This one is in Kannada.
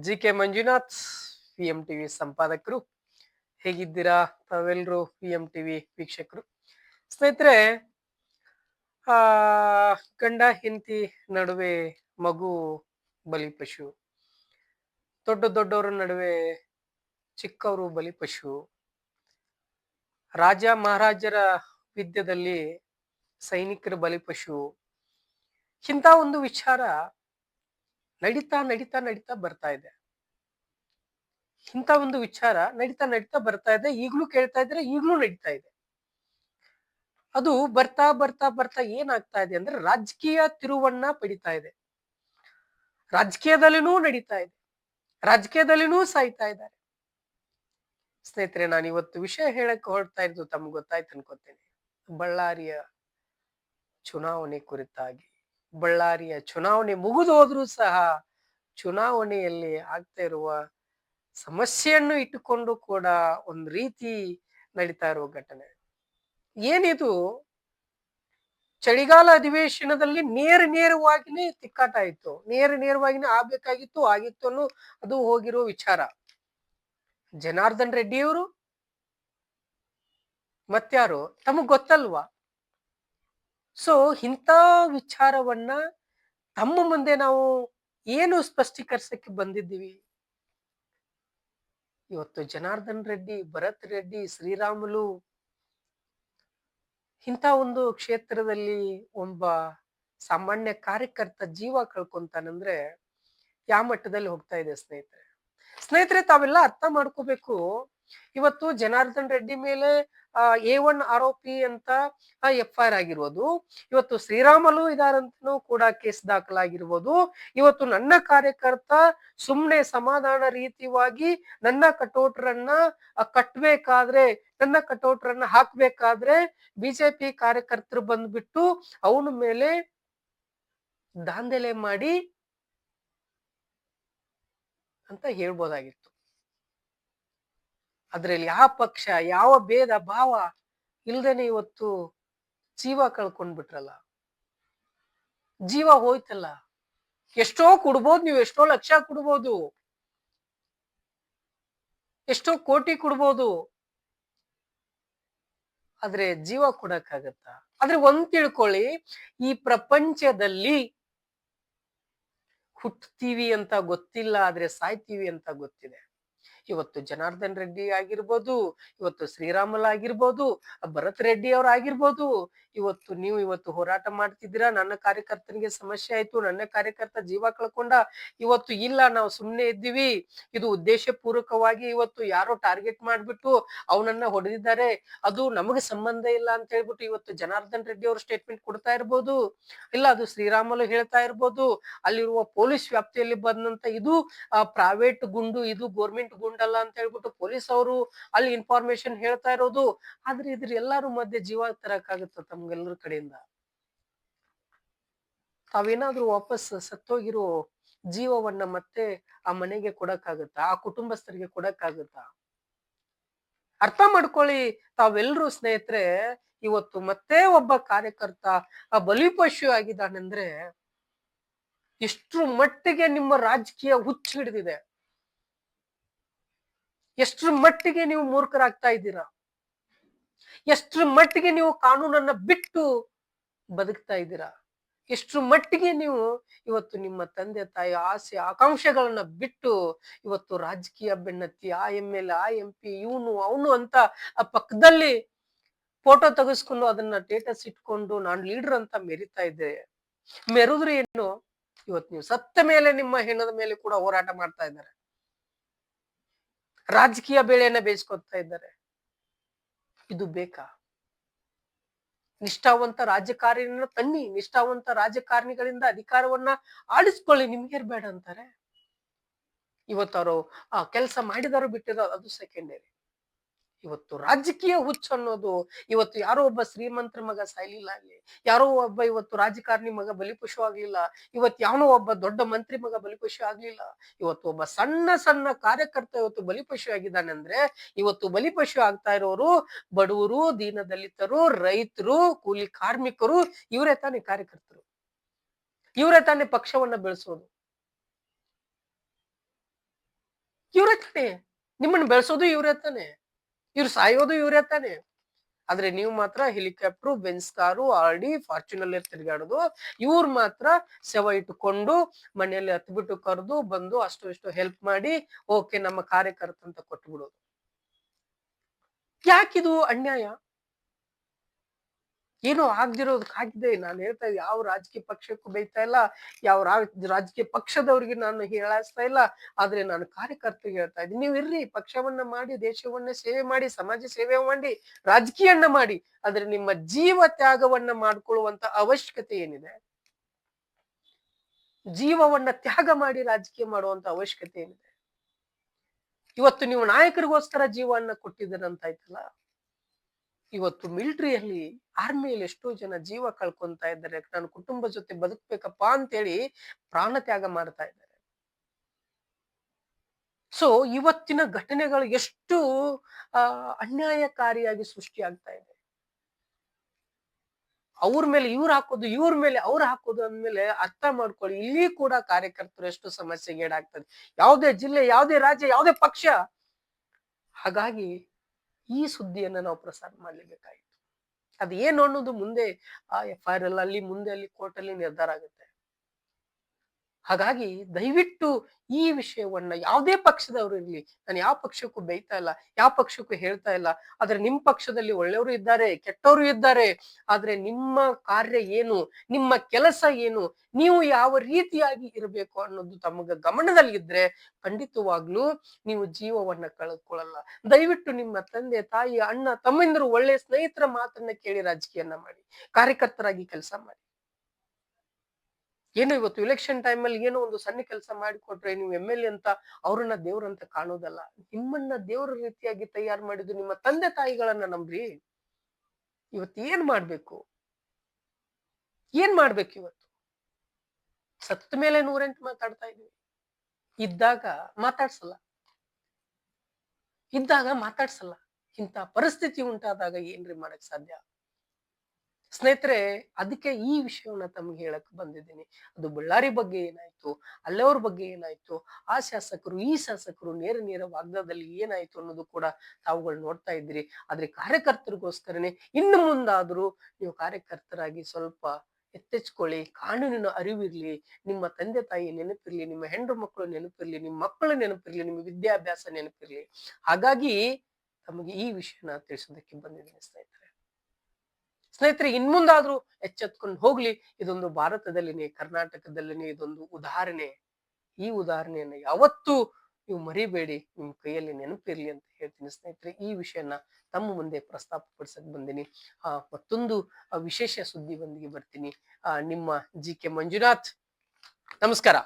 G K Manjunath P M TV ಸಂಪಾದಕರು. ಹೇಗಿದ್ದೀರಾ ತಾವೆಲ್ಲರೂ ಪಿ ಎಂ ಟಿವಿ ವೀಕ್ಷಕರು? ಸ್ನೇಹಿತರೆ, ಆ, ಗಂಡ, ಹೆಂಡತಿ ನಡುವೆ ಮಗು ಬಲಿಪಶು ದೊಡ್ಡ ದೊಡ್ಡವರ ನಡುವೆ ಚಿಕ್ಕವರು ಬಲಿಪಶು ರಾಜ ಮಹಾರಾಜರ ವಿದ್ಯದಲ್ಲಿ ಸೈನಿಕರ ಬಲಿಪಶು ಇಂಥ ಒಂದು ವಿಚಾರ ನಡೀತಾ ನಡೀತಾ ನಡೀತಾ ಬರ್ತಾ ಇದೆ. ಇಂಥ ಒಂದು ವಿಚಾರ ನಡೀತಾ ನಡೀತಾ ಬರ್ತಾ ಇದೆ, ಈಗಲೂ ಕೇಳ್ತಾ ಇದ್ರೆ ಈಗ್ಲೂ ನಡೀತಾ ಇದೆ. ಅದು ಬರ್ತಾ ಬರ್ತಾ ಬರ್ತಾ ಏನಾಗ್ತಾ ಇದೆ ಅಂದ್ರೆ ರಾಜಕೀಯ ತಿರುವನ್ನ ಪಡಿತಾ ಇದೆ. ರಾಜಕೀಯದಲ್ಲಿನೂ ನಡೀತಾ ಇದೆ. ರಾಜಕೀಯದಲ್ಲಿನೂ ಸಾಯ್ತಾ ಇದ್ದಾರೆ. ಸ್ನೇಹಿತರೆ, ನಾನು ಇವತ್ತು ವಿಷಯ ಹೇಳಕ್ ಹೊರಡ್ತಾ ಇದ್ದು ತಮ್ಗೆ ಗೊತ್ತಾಯ್ತು ಅನ್ಕೋತೇನೆ ಬಳ್ಳಾರಿಯ ಚುನಾವಣೆ ಕುರಿತಾಗಿ. ಬಳ್ಳಾರಿಯ ಚುನಾವಣೆ ಮುಗಿದು ಸಹ ಚುನಾವಣೆಯಲ್ಲಿ ಆಗ್ತಾ ಇರುವ ಸಮಸ್ಯೆಯನ್ನು ಇಟ್ಟುಕೊಂಡು ಕೂಡ ಒಂದು ರೀತಿ ನಡೀತಾ ಇರುವ ಘಟನೆ. ಏನಿದು? ಚಳಿಗಾಲ ಅಧಿವೇಶನದಲ್ಲಿ ನೇರ ನೇರವಾಗಿನೇ ತಿಕ್ಕಾಟ ಆಯಿತು. ನೇರ ನೇರವಾಗಿನೇ ಆಗ್ಬೇಕಾಗಿತ್ತು, ಆಗಿತ್ತು ಅನ್ನೋ ಅದು ಹೋಗಿರೋ ವಿಚಾರ. ಜನಾರ್ದನ್ ರೆಡ್ಡಿಯವರು ಮತ್ಯಾರು ತಮಗ್ ಗೊತ್ತಲ್ವಾ? ಸೊ ಇಂಥ ವಿಚಾರವನ್ನ ತಮ್ಮ ಮುಂದೆ ನಾವು ಏನು ಸ್ಪಷ್ಟೀಕರಿಸಕ್ಕೆ ಬಂದಿದ್ದೀವಿ? ಇವತ್ತು ಜನಾರ್ದನ್ ರೆಡ್ಡಿ, ಭರತ್ ರೆಡ್ಡಿ, ಶ್ರೀರಾಮುಲು ಇಂಥ ಒಂದು ಕ್ಷೇತ್ರದಲ್ಲಿ ಒಬ್ಬ ಸಾಮಾನ್ಯ ಕಾರ್ಯಕರ್ತ ಜೀವ ಕಳ್ಕೊಂತಾನಂದ್ರೆ ಯಾವ ಮಟ್ಟದಲ್ಲಿ ಹೋಗ್ತಾ ಇದೆ ಸ್ನೇಹಿತರೆ? ಸ್ನೇಹಿತರೆ, ತಾವೆಲ್ಲ ಅರ್ಥ ಮಾಡ್ಕೋಬೇಕು. ಇವತ್ತು ಜನಾರ್ದನ್ ರೆಡ್ಡಿ ಮೇಲೆ ಎ ಒನ್ ಆರೋಪಿ ಅಂತ ಎಫ್ ಐ ಆರ್ ಆಗಿರ್ಬೋದು. ಇವತ್ತು ಶ್ರೀರಾಮಲು ಇದಾರಂತನೂ ಕೂಡ ಕೇಸ್ ದಾಖಲಾಗಿರ್ಬೋದು. ಇವತ್ತು ನನ್ನ ಕಾರ್ಯಕರ್ತ ಸುಮ್ನೆ ಸಮಾಧಾನ ರೀತಿಯಾಗಿ ನನ್ನ ಕಟೋಟ್ರನ್ನ ಕಟ್ಬೇಕಾದ್ರೆ, ನನ್ನ ಕಟೋಟ್ರನ್ನ ಹಾಕ್ಬೇಕಾದ್ರೆ ಬಿಜೆಪಿ ಕಾರ್ಯಕರ್ತರು ಬಂದ್ಬಿಟ್ಟು ಅವನ ಮೇಲೆ ದಾಂಧಲೆ ಮಾಡಿ ಅಂತ ಹೇಳ್ಬೋದಾಗಿತ್ತು. ಅದ್ರಲ್ಲಿ ಯಾವ ಪಕ್ಷ ಯಾವ ಭೇದ ಭಾವ ಇಲ್ದೇನೆ ಇವತ್ತು ಜೀವ ಕಳ್ಕೊಂಡ್ಬಿಟ್ರಲ್ಲ ಜೀವ ಹೋಯ್ತಲ್ಲ. ಎಷ್ಟೋ ಕೊಡ್ಬೋದು ನೀವು, ಎಷ್ಟೋ ಲಕ್ಷ ಕೊಡ್ಬೋದು. ಎಷ್ಟೋ ಕೋಟಿ ಕೊಡ್ಬೋದು. ಆದ್ರೆ ಜೀವ ಕೊಡಕ್ಕಾಗತ್ತ? ಆದ್ರೆ ಒಂದ್ ತಿಳ್ಕೊಳ್ಳಿ, ಈ ಪ್ರಪಂಚದಲ್ಲಿ ಹುಟ್ಟತೀವಿ ಅಂತ ಗೊತ್ತಿಲ್ಲ, ಆದ್ರೆ ಸಾಯ್ತೀವಿ ಅಂತ ಗೊತ್ತಿದೆ. ಇವತ್ತು ಜನಾರ್ದನ್ ರೆಡ್ಡಿ ಆಗಿರ್ಬೋದು, ಇವತ್ತು ಶ್ರೀರಾಮಲ್ ಆಗಿರ್ಬೋದು, ಭರತ್ ರೆಡ್ಡಿ ಅವ್ರ ಆಗಿರ್ಬೋದು, ಇವತ್ತು ನೀವು ಇವತ್ತು ಹೋರಾಟ ಮಾಡ್ತಿದ್ದೀರಾ? ನನ್ನ ಕಾರ್ಯಕರ್ತನಿಗೆ ಸಮಸ್ಯೆ ಆಯ್ತು, ನನ್ನ ಕಾರ್ಯಕರ್ತ ಜೀವ ಕಳ್ಕೊಂಡ, ಇವತ್ತು ಇಲ್ಲ, ನಾವು ಸುಮ್ನೆ ಇದ್ದೀವಿ. ಇದು ಉದ್ದೇಶ ಪೂರ್ವಕವಾಗಿ ಇವತ್ತು ಯಾರೋ ಟಾರ್ಗೆಟ್ ಮಾಡ್ಬಿಟ್ಟು ಅವನನ್ನ ಹೊಡೆದಿದ್ದಾರೆ. ಅದು ನಮಗೆ ಸಂಬಂಧ ಇಲ್ಲ ಅಂತ ಹೇಳ್ಬಿಟ್ಟು ಇವತ್ತು ಜನಾರ್ದನ್ ರೆಡ್ಡಿ ಅವರು ಸ್ಟೇಟ್ಮೆಂಟ್ ಕೊಡ್ತಾ ಇರ್ಬೋದು, ಇಲ್ಲ ಅದು ಶ್ರೀರಾಮುಲು ಹೇಳ್ತಾ ಇರ್ಬೋದು, ಅಲ್ಲಿರುವ ಪೊಲೀಸ್ ವ್ಯಾಪ್ತಿಯಲ್ಲಿ ಬಂದಂತ ಇದು ಪ್ರೈವೇಟ್ ಗುಂಡು, ಇದು ಗೋರ್ಮೆಂಟ್ ಗುಂಡಲ್ಲ ಅಂತ ಹೇಳ್ಬಿಟ್ಟು ಪೊಲೀಸ್ ಅವರು ಅಲ್ಲಿ ಇನ್ಫಾರ್ಮೇಶನ್ ಹೇಳ್ತಾ ಇರೋದು. ಆದ್ರೆ ಇದ್ರ ಎಲ್ಲಾರು ಮಧ್ಯೆ ಜೀವ ತರಕಾಗುತ್ತ ತಮ್ಗೆಲ್ಲರ ಕಡೆಯಿಂದ. ತಾವೇನಾದ್ರೂ ವಾಪಸ್ ಸತ್ತೋಗಿರೋ ಜೀವವನ್ನ ಮತ್ತೆ ಆ ಮನೆಗೆ ಕೊಡಕ್ಕಾಗತ್ತಾ? ಆ ಕುಟುಂಬಸ್ಥರಿಗೆ ಕೊಡಕ್ಕಾಗತ್ತಾ? ಅರ್ಥ ಮಾಡ್ಕೊಳ್ಳಿ ತಾವೆಲ್ಲರೂ ಸ್ನೇಹಿತರೆ, ಇವತ್ತು ಮತ್ತೆ ಒಬ್ಬ ಕಾರ್ಯಕರ್ತ, ಆ ಬಲಿಪಶು ಆಗಿದ್ದಾನಂದ್ರೆ ಎಷ್ಟ್ರ ಮಟ್ಟಿಗೆ ನಿಮ್ಮ ರಾಜಕೀಯ ಹುಚ್ಚು ಹಿಡಿದಿದೆ. ಎಷ್ಟ್ರ ಮಟ್ಟಿಗೆ ನೀವು ಮೂರ್ಖರಾಗ್ತಾ ಇದ್ದೀರಾ? ಎಷ್ಟ್ರ ಮಟ್ಟಿಗೆ ನೀವು ಕಾನೂನನ್ನ ಬಿಟ್ಟು ಬದುಕ್ತಾ ಇದ್ದೀರಾ? ಎಷ್ಟ್ರ ಮಟ್ಟಿಗೆ ನೀವು ಇವತ್ತು ನಿಮ್ಮ ತಂದೆ ತಾಯಿ ಆಸೆ ಆಕಾಂಕ್ಷೆಗಳನ್ನ ಬಿಟ್ಟು ಇವತ್ತು ರಾಜಕೀಯ ಬೆನ್ನತ್ತಿ, ಆ ಎಂ ಎಲ್ ಆ ಎಂ ಪಿ, ಇವನು, ಅವನು ಅಂತ ಆ ಪಕ್ಕದಲ್ಲಿ ಫೋಟೋ ತೆಗೆಸ್ಕೊಂಡು ಅದನ್ನ ಸ್ಟೇಟಸ್ ಇಟ್ಕೊಂಡು ನಾನು ಲೀಡರ್ ಅಂತ ಮೆರಿತಾ ಇದ್ದೆ ಮೆರೆದ್ರೆ ಏನು? ಇವತ್ತು ನೀವು ಸತ್ತ ಮೇಲೆ ನಿಮ್ಮ ಹೆಣದ ಮೇಲೆ ಕೂಡ ಹೋರಾಟ ಮಾಡ್ತಾ ಇದ್ದಾರೆ. ರಾಜಕೀಯ ಬೇಳೆಯನ್ನ ಬೇಯಿಸ್ಕೊತಾ ಇದ್ದಾರೆ. ಇದು ಬೇಕಾ? ನಿಷ್ಠಾವಂತ ರಾಜಕಾರಣಿನ ತನ್ನಿ, ನಿಷ್ಠಾವಂತ ರಾಜಕಾರಣಿಗಳಿಂದ ಅಧಿಕಾರವನ್ನ ಆಡಿಸ್ಕೊಳ್ಳಿ ನಿಮ್ಗೆ ಬೇಡ ಅಂತಾರೆ. ಇವತ್ತು ಅವರು, ಆ, ಕೆಲಸ ಮಾಡಿದಾರು ಬಿಟ್ಟಿರೋ ಅದು ಸೆಕೆಂಡರಿ ಇವತ್ತು ರಾಜಕೀಯ ಹುಚ್ಚು ಅನ್ನೋದು ಇವತ್ತು ಯಾರೋ ಒಬ್ಬ ಶ್ರೀಮಂತರ ಮಗ ಸಾಯ್ಲಿಲ್ಲ ಅಲ್ಲಿ, ಯಾರೋ ಒಬ್ಬ ಇವತ್ತು ರಾಜಕಾರಣಿ ಮಗ ಬಲಿಪಶು ಆಗ್ಲಿಲ್ಲ, ಇವತ್ತು ಯಾವನೋ ಒಬ್ಬ ದೊಡ್ಡ ಮಂತ್ರಿ ಮಗ ಬಲಿಪಶು ಆಗ್ಲಿಲ್ಲ, ಇವತ್ತು ಒಬ್ಬ ಸಣ್ಣ ಸಣ್ಣ ಕಾರ್ಯಕರ್ತ ಇವತ್ತು ಬಲಿಪಶು ಆಗಿದ್ದಾನೆ ಅಂದ್ರೆ, ಇವತ್ತು ಬಲಿಪಶು ಆಗ್ತಾ ಇರೋರು ಬಡವರು ದೀನದಲಿತರು ರೈತರು, ಕೂಲಿ ಕಾರ್ಮಿಕರು, ಇವರೇ ತಾನೇ ಕಾರ್ಯಕರ್ತರು. ಇವರೇ ತಾನೇ ಪಕ್ಷವನ್ನ ಬೆಳೆಸೋದು. ಇವ್ರೇ ತಾನೇ. ನಿಮ್ಮನ್ನ ಬೆಳೆಸೋದು ಇವರೇ ತಾನೆ. ಇವ್ರು ಸಾಯೋದು ಇವ್ರೇ ತಾನೆ. ಆದ್ರೆ ನೀವು ಮಾತ್ರ helicopter, Benz car or the ಫಾರ್ಚುನಲ್ಲಿ ತಿರುಗಾಡೋದು. ಇವ್ರು ಮಾತ್ರ ಸೆವ ಇಟ್ಟುಕೊಂಡು ಮನೆಯಲ್ಲಿ ಹತ್ಬಿಟ್ಟು ಕರೆದು ಬಂದು ಅಷ್ಟು ಇಷ್ಟು ಹೆಲ್ಪ್ ಮಾಡಿ ಓಕೆ ನಮ್ಮ ಕಾರ್ಯಕರ್ತ ಅಂತ ಕೊಟ್ಟು ಬಿಡೋದು ಯಾಕಿದು ಅನ್ಯಾಯ? ಏನು ಹಾಕಿದೆ ನಾನು ಹೇಳ್ತಾ ಇದ್ದೆ, ಯಾವ ರಾಜಕೀಯ ಪಕ್ಷಕ್ಕೂ ಬೈತಾ ಇಲ್ಲ, ಯಾವ ರಾಜಕೀಯ ಪಕ್ಷದವ್ರಿಗೆ ನಾನು ಹೇಳಾಸ್ತಾ ಇಲ್ಲ, ಆದ್ರೆ ನಾನು ಕಾರ್ಯಕರ್ತರಿಗೆ ಹೇಳ್ತಾ ಇದ್ದೀನಿ. ನೀವು ಇರ್ರಿ, ಪಕ್ಷವನ್ನ ಮಾಡಿ, ದೇಶವನ್ನ ಸೇವೆ ಮಾಡಿ, ಸಮಾಜ ಸೇವೆ ಮಾಡಿ, ರಾಜಕೀಯನ್ನ ಮಾಡಿ, ಆದ್ರೆ ನಿಮ್ಮ ಜೀವ ತ್ಯಾಗವನ್ನ ಮಾಡ್ಕೊಳ್ಳುವಂತ ಅವಶ್ಯಕತೆ ಏನಿದೆ? ಜೀವವನ್ನ ತ್ಯಾಗ ಮಾಡಿ ರಾಜಕೀಯ ಮಾಡುವಂತ ಅವಶ್ಯಕತೆ ಏನಿದೆ? ಇವತ್ತು ನೀವು ನಾಯಕರಿಗೋಸ್ಕರ ಜೀವವನ್ನ ಕೊಟ್ಟಿದ್ದೀರಂತಾಯ್ತಲ್ಲ ಇವತ್ತು ಮಿಲಿಟರಿಯಲ್ಲಿ ಆರ್ಮಿಯಲ್ಲಿ ಎಷ್ಟೋ ಜನ ಜೀವ ಕಳ್ಕೊಂತ ಇದ್ದಾರೆ. ನನ್ನ ಕುಟುಂಬ ಜೊತೆ ಬದುಕ್ಬೇಕಪ್ಪ ಅಂತೇಳಿ ಪ್ರಾಣ ತ್ಯಾಗ ಮಾಡ್ತಾ ಇದ್ದಾರೆ. ಸೊ ಇವತ್ತಿನ ಘಟನೆಗಳು ಎಷ್ಟು ಅನ್ಯಾಯಕಾರಿಯಾಗಿ ಸೃಷ್ಟಿಯಾಗ್ತಾ ಇದೆ. ಅವ್ರ ಮೇಲೆ ಇವ್ರು ಹಾಕೋದು, ಇವ್ರ ಮೇಲೆ ಅವ್ರು ಹಾಕೋದು ಅಂದ್ಮೇಲೆ ಅರ್ಥ ಮಾಡ್ಕೊಳ್ಳಿ, ಇಲ್ಲಿ ಕೂಡ ಕಾರ್ಯಕರ್ತರು ಎಷ್ಟು ಸಮಸ್ಯೆಗೆ ಈಡಾಗ್ತದೆ ಯಾವುದೇ ಜಿಲ್ಲೆ, ಯಾವುದೇ ರಾಜ್ಯ, ಯಾವುದೇ ಪಕ್ಷ. ಹಾಗಾಗಿ ಈ ಸುದ್ದಿಯನ್ನು ನಾವು ಪ್ರಸಾರ ಮಾಡ್ಲೇಬೇಕಾಗಿತ್ತು. ಅದು ಏನು ಅನ್ನೋದು ಮುಂದೆ ಆ ಎಫ್ ಐ ಆರ್ ಅಲ್ಲಿ ಮುಂದೆ ಅಲ್ಲಿ ಕೋರ್ಟಲ್ಲಿ ನಿರ್ಧಾರ ಆಗುತ್ತೆ. ಹಾಗಾಗಿ ದಯವಿಟ್ಟು ಈ ವಿಷಯವನ್ನ ಯಾವುದೇ ಪಕ್ಷದವರು ಇರಲಿ. ನಾನು ಯಾವ ಪಕ್ಷಕ್ಕೂ ಬೈತಾ ಇಲ್ಲ, ಯಾವ ಪಕ್ಷಕ್ಕೂ ಹೇಳ್ತಾ ಇಲ್ಲ. ಆದ್ರೆ ನಿಮ್ ಪಕ್ಷದಲ್ಲಿ ಒಳ್ಳೆಯವರು ಇದ್ದಾರೆ, ಕೆಟ್ಟವರು ಇದ್ದಾರೆ. ಆದ್ರೆ ನಿಮ್ಮ ಕಾರ್ಯ ಏನು, ನಿಮ್ಮ ಕೆಲಸ ಏನು, ನೀವು ಯಾವ ರೀತಿಯಾಗಿ ಇರಬೇಕು ಅನ್ನೋದು ತಮಗ ಗಮನದಲ್ಲಿದ್ರೆ ಖಂಡಿತವಾಗ್ಲೂ ನೀವು ಜೀವವನ್ನ ಕಳೆದುಕೊಳ್ಳಲ್ಲ ದಯವಿಟ್ಟು ನಿಮ್ಮ ತಂದೆ, ತಾಯಿ, ಅಣ್ಣ, ತಮ್ಮಿಂದರು ಒಳ್ಳೆ ಸ್ನೇಹಿತರ ಮಾತನ್ನ ಕೇಳಿ ರಾಜಕೀಯನ ಮಾಡಿ, ಕಾರ್ಯಕರ್ತರಾಗಿ ಕೆಲಸ ಮಾಡಿ. ಏನು ಇವತ್ತು ಇಲೆಕ್ಷನ್ ಟೈಮಲ್ಲಿ ಏನೋ ಒಂದು ಸಣ್ಣ ಕೆಲಸ ಮಾಡಿಕೊಟ್ರೆ ನೀವು ಎಂ ಎಲ್ ಎ ಅಂತ, ಅವ್ರನ್ನ ದೇವ್ರಂತ ಕಾಣೋದಲ್ಲ. ನಿಮ್ಮನ್ನ ದೇವ್ರ ರೀತಿಯಾಗಿ ತಯಾರು ಮಾಡಿದ್ದು ನಿಮ್ಮ ತಂದೆ ತಾಯಿಗಳನ್ನ ನಂಬ್ರಿ. ಇವತ್ತು ಏನ್ ಮಾಡ್ಬೇಕು? ಏನ್ ಮಾಡ್ಬೇಕು ಇವತ್ತು? ಸತ್ತ ಮೇಲೆ ನೂರೆಂಟು ಮಾತಾಡ್ತಾ ಇದೀವಿ ಇದ್ದಾಗ ಮಾತಾಡ್ಸಲ್ಲ. ಇದ್ದಾಗ ಮಾತಾಡ್ಸಲ್ಲ. ಇಂಥ ಪರಿಸ್ಥಿತಿ ಉಂಟಾದಾಗ ಏನ್ರಿ ಮಾಡಕ್ ಸಾಧ್ಯ? ಸ್ನೇಹಿತರೆ, ಅದಕ್ಕೆ ಈ ವಿಷಯವನ್ನ ತಮ್ಗೆ ಹೇಳಕ್ ಬಂದಿದ್ದೀನಿ. ಅದು ಬಳ್ಳಾರಿ ಬಗ್ಗೆ ಏನಾಯ್ತು, ಅಲ್ಲವ್ರ ಬಗ್ಗೆ ಏನಾಯ್ತು, ಆ ಶಾಸಕರು, ಈ ಶಾಸಕರು ನೇರ ನೇರ ವಾಗ್ದಾದಲ್ಲಿ ಏನಾಯ್ತು ಅನ್ನೋದು ಕೂಡ ತಾವುಗಳು ನೋಡ್ತಾ ಇದ್ರಿ ಆದ್ರೆ ಕಾರ್ಯಕರ್ತರಿಗೋಸ್ಕರನೇ ಇನ್ನು ಮುಂದಾದ್ರೂ ನೀವು ಕಾರ್ಯಕರ್ತರಾಗಿ ಸ್ವಲ್ಪ ಎತ್ತೆಚ್ಕೊಳ್ಳಿ, ಕಾನೂನಿನ ಅರಿವಿರ್ಲಿ, ನಿಮ್ಮ ತಂದೆ ತಾಯಿ ನೆನಪಿರ್ಲಿ, ನಿಮ್ಮ ಹೆಂಡ್ರು ಮಕ್ಕಳು ನೆನಪಿರ್ಲಿ, ನಿಮ್ಮ ಮಕ್ಕಳ ನೆನಪಿರ್ಲಿ, ನಿಮ್ಮ ವಿದ್ಯಾಭ್ಯಾಸ ನೆನಪಿರ್ಲಿ. ಹಾಗಾಗಿ ತಮಗೆ ಈ ವಿಷಯನ ತಿಳಿಸೋದಕ್ಕೆ ಬಂದಿದ್ದೀನಿ ಸ್ನೇಹಿತರೆ. ಸ್ನೇಹಿತರೆ, ಇನ್ಮುಂದಾದ್ರೂ ಎಚ್ಚೆತ್ಕೊಂಡು ಹೋಗ್ಲಿ. ಇದೊಂದು ಭಾರತದಲ್ಲಿನೇ, ಕರ್ನಾಟಕದಲ್ಲಿನೇ ಇದೊಂದು ಉದಾಹರಣೆ. ಈ ಉದಾಹರಣೆಯನ್ನ ಯಾವತ್ತೂ ನೀವು ಮರಿಬೇಡಿ. ನಿಮ್ ಕೈಯಲ್ಲಿ ನೆನಪಿರ್ಲಿ ಅಂತ ಹೇಳ್ತೀನಿ ಸ್ನೇಹಿತರೆ. ಈ ವಿಷಯನ ತಮ್ಮ ಮುಂದೆ ಪ್ರಸ್ತಾಪ ಪಡಿಸಕ್ ಬಂದಿನಿ. ಆ, ಮತ್ತೊಂದು ವಿಶೇಷ ಸುದ್ದಿ ಬಂದಿಗೆ ಬರ್ತೀನಿ. ಆ, ನಿಮ್ಮ ಜಿ ಕೆ ಮಂಜುನಾಥ್. ನಮಸ್ಕಾರ.